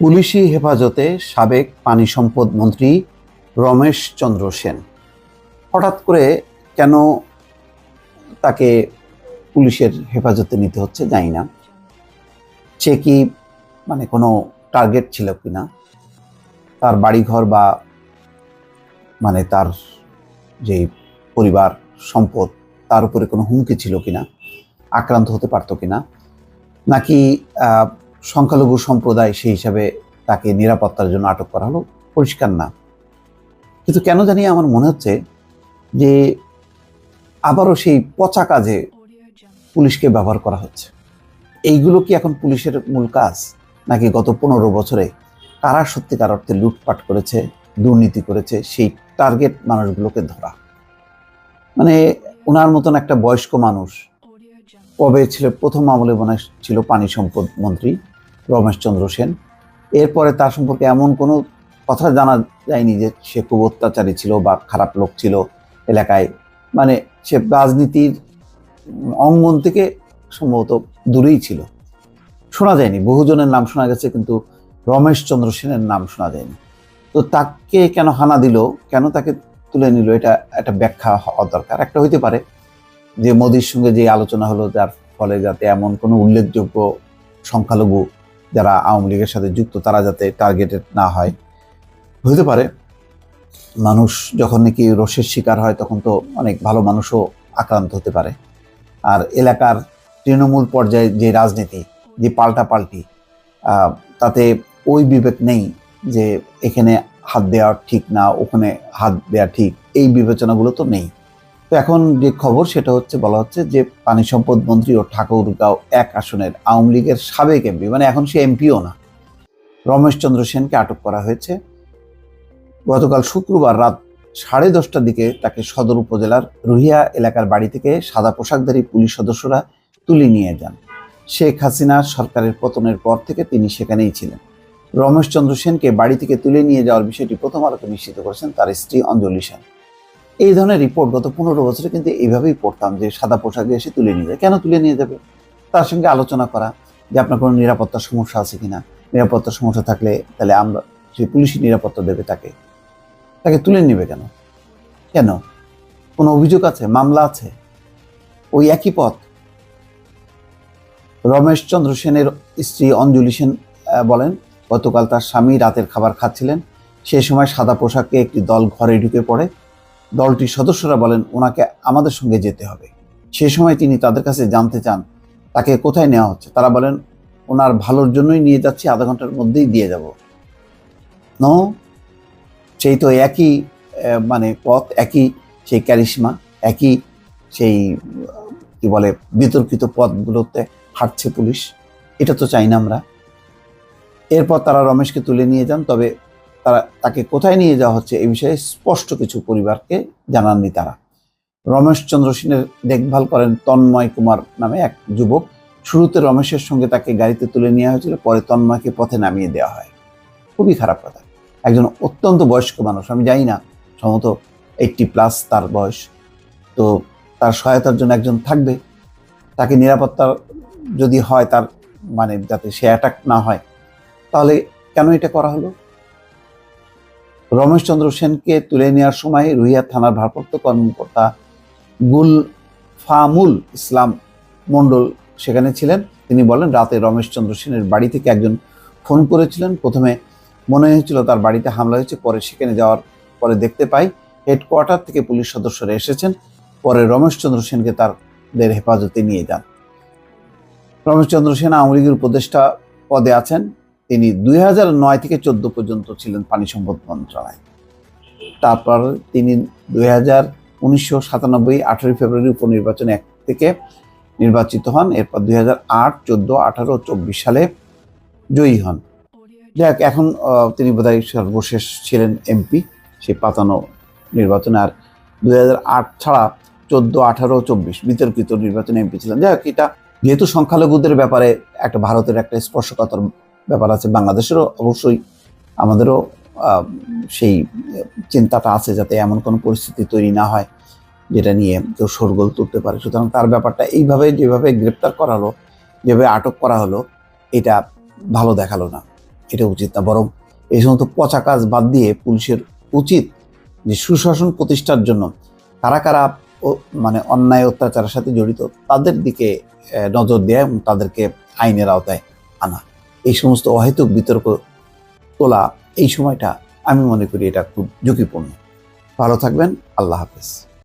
পুলিশি হেফাজতে সাবেক পানি সম্পদ মন্ত্রী রমেশ চন্দ্র সেন। হঠাৎ করে কেন তাকে পুলিশের হেফাজতে নিতে হচ্ছে জানি না। সে কি মানে কোনো টার্গেট ছিল কি না তার বাড়িঘর বা মানে তার যে পরিবার সম্পদ, তার উপরে কোনো হুমকি ছিল কিনা? আক্রান্ত হতে পারতো কিনা? নাকি সংখ্যালঘু সম্প্রদায় সেই হিসাবে তাকে নিরাপত্তার জন্য আটক করা হলো। পরিষ্কার না। কিন্তু কেন জানি আমার মনে হচ্ছে যে আবারও সেই পচা কাজে পুলিশকে ব্যবহার করা হচ্ছে। এইগুলো কি এখন পুলিশের মূল কাজ? নাকি গত পনেরো বছরে কারা সত্যিকার অর্থে লুটপাট করেছে, দুর্নীতি করেছে, সেই টার্গেট মানুষগুলোকে ধরা? মানে ওনার মতন একটা বয়স্ক মানুষ কবে ছিল, প্রথম আমলে মনে ছিল পানি সম্পদ মন্ত্রী রমেশ চন্দ্র সেন। এরপরে তার সম্পর্কে এমন কোনো কথা জানা যায়নি যে সে খুব অত্যাচারী ছিল বা খারাপ লোক ছিল এলাকায়। মানে সে রাজনীতির অঙ্গন থেকে সম্ভবত দূরেই ছিল। শোনা যায়নি, বহুজনের নাম শোনা গেছে কিন্তু রমেশ চন্দ্র সেনের নাম শোনা যায়নি। তো তাকে কেন হানা দিল, কেন তাকে তুলে নিল, এটা একটা ব্যাখ্যা হওয়া দরকার। একটা হইতে পারে যে মোদির সঙ্গে যে আলোচনা হলো, যার ফলে যাতে এমন কোনো উল্লেখযোগ্য সংখ্যালঘু যারা আওয়ামী লীগের সাথে যুক্ত, তারা যাতে টার্গেটেড না হয়। হতে পারে, মানুষ যখন নাকি রোষের শিকার হয়, তখন তো অনেক ভালো মানুষও আক্রান্ত হতে পারে। আর এলাকার তৃণমূল পর্যায়ে যে রাজনীতি, যে পাল্টাপাল্টি তাতে ওই বিবেক নেই যে এখানে হাত দেওয়া ঠিক না, ওখানে হাত দেওয়া ঠিক, এই বিবেচনাগুলো তো নেই। তো এখন যে খবর সেটা হচ্ছে, বলা হচ্ছে যে পানি সম্পদ মন্ত্রী ও ঠাকুরগাঁও এক আসনের আওয়ামী লীগের সাবেক এমপি মানে এখন সে এমপিও না। রমেশ চন্দ্র সেনকে আটক করা হয়েছে। গতকাল শুক্রবার রাত সাড়ে দশটার দিকে তাকে সদর উপজেলার রুহিয়া এলাকার বাড়ি থেকে সাদা পোশাকধারী পুলিশ সদস্যরা তুলে নিয়ে যান। শেখ হাসিনা সরকারের পতনের পর থেকে তিনি সেখানেই ছিলেন। রমেশ চন্দ্র সেনকে বাড়ি থেকে তুলে নিয়ে যাওয়ার বিষয়টি প্রথম আলোকে নিশ্চিত করেছেন তার স্ত্রী অঞ্জলি সেন। এই ধরনের রিপোর্ট গত পনেরো বছরে কিন্তু এইভাবেই পড়তাম যে সাদা পোশাকে এসে তুলে নিয়ে যায়। কেন তুলে নিয়ে যাবে? তার সঙ্গে আলোচনা করা যে আপনার কোনো নিরাপত্তার সমস্যা আছে কিনা। নিরাপত্তার সমস্যা থাকলে তাহলে আমরা সে পুলিশই নিরাপত্তা দেবে তাকে তাকে তুলে নেবে কেন? কেন? কোনো অভিযোগ আছে? মামলা আছে? ওই একই পথ। রমেশ চন্দ্র সেনের স্ত্রী অঞ্জলি সেন বলেন, গতকাল তার স্বামী রাতের খাবার খাচ্ছিলেন। সে সময় সাদা পোশাকে একটি দল ঘরে ঢুকে পড়ে। দলটির সদস্যরা বলেন, ওনাকে আমাদের সঙ্গে যেতে হবে। সে সময় তিনি তাদের কাছে জানতে চান, তাকে কোথায় নেওয়া হচ্ছে? তারা বলেন, ওনার ভালোর জন্যই নিয়ে যাচ্ছি, আধা ঘণ্টার মধ্যেই দিয়ে যাব। ন, সেই তো একই মানে পথ, একই সেই ক্যারিশমা, একই সেই, কি বলে, বিতর্কিত পথগুলোতে হাঁটছে পুলিশ। এটা তো চাই না আমরা। এরপর তারা রমেশকে তুলে নিয়ে যান, তবে তারা তাকে কোথায় নিয়ে যাওয়া হচ্ছে এই বিষয়ে স্পষ্ট কিছু পরিবারকে জানাননি তারা। রমেশ চন্দ্র সেনের দেখভাল করেন তন্ময় কুমার নামে এক যুবক। শুরুতে রমেশের সঙ্গে তাকে গাড়িতে তুলে নেওয়া হয়েছিল, পরে তন্ময়কে পথে নামিয়ে দেওয়া হয়। খুবই খারাপ কথা। একজন অত্যন্ত বয়স্ক মানুষ, আমি জানি না, সম্ভবত এইটটি প্লাস তার বয়স। তো তার সহায়তার জন্য একজন থাকবে। তাকে নিরাপত্তা যদি হয় তার মানে যাতে সে অ্যাটাক না হয়, তাহলে কেন এটা করা হলো? রমেশ চন্দ্র সেনকে তুলে নেওয়ার সময় রুহিয়া থানার ভারপ্রাপ্ত কর্মকর্তা গুল ফামুল ইসলাম মণ্ডল সেখানে ছিলেন। তিনি বলেন, রাতে রমেশ চন্দ্র সেনের বাড়ি থেকে একজন ফোন করেছিলেন। প্রথমে মনে হয়েছিল তার বাড়িতে হামলা হয়েছে, পরে সেখানে যাওয়ার পরে দেখতে পাই হেডকোয়ার্টার থেকে পুলিশ সদস্যরা এসেছেন। পরে রমেশ চন্দ্র সেনকে তাদের হেফাজতে নিয়ে যান। রমেশ চন্দ্র সেন আওয়ামী লীগের উপদেষ্টা পদে আছেন। তিনি দুই থেকে চোদ্দ পর্যন্ত ছিলেন পানি সম্পদ মন্ত্রণালয়। তারপর তিনি দুই হাজার উনিশশো সাতানব্বই ফেব্রুয়ারি উপনির্বাচন এক থেকে নির্বাচিত হন। এরপর দুই হাজার আট, চোদ্দ, আঠারো, চব্বিশ সালে জয়ী হন। যাই এখন তিনি বোধহয় সর্বশেষ ছিলেন এমপি সেই পাতানো নির্বাচনে। আর দুই হাজার আট ছাড়া চোদ্দ, আঠারো, চব্বিশ বিতর্কিত নির্বাচনে এমপি ছিলেন। যাই হোক এটা যেহেতু সংখ্যালঘুদের ব্যাপারে একটা ভারতের একটা স্পর্শকাতর ব্যাপার আছে, বাংলাদেশেরও অবশ্যই আমাদেরও সেই চিন্তাটা আছে যাতে এমন কোনো পরিস্থিতি তৈরি না হয় যেটা নিয়ে কেউ শোরগোল তুলতে পারে। সুতরাং তার ব্যাপারটা এইভাবে যেভাবে গ্রেপ্তার করা হলো যেভাবে আটক করা হলো, এটা ভালো দেখাল না। এটা উচিত না। বরং এই সমস্ত পচা কাজ বাদ দিয়ে পুলিশের উচিত যে সুশাসন প্রতিষ্ঠার জন্য কারা কারা মানে অন্যায় অত্যাচারের সাথে জড়িত, তাদের দিকে নজর দেয় এবং তাদেরকে আইনের আওতায় আনা। এই সমস্ত অহেতুক বিতর্ক তোলা এই সময়টা আমি মনে করি এটা খুব ঝুঁকিপূর্ণ। ভালো থাকবেন, আল্লাহ হাফেজ।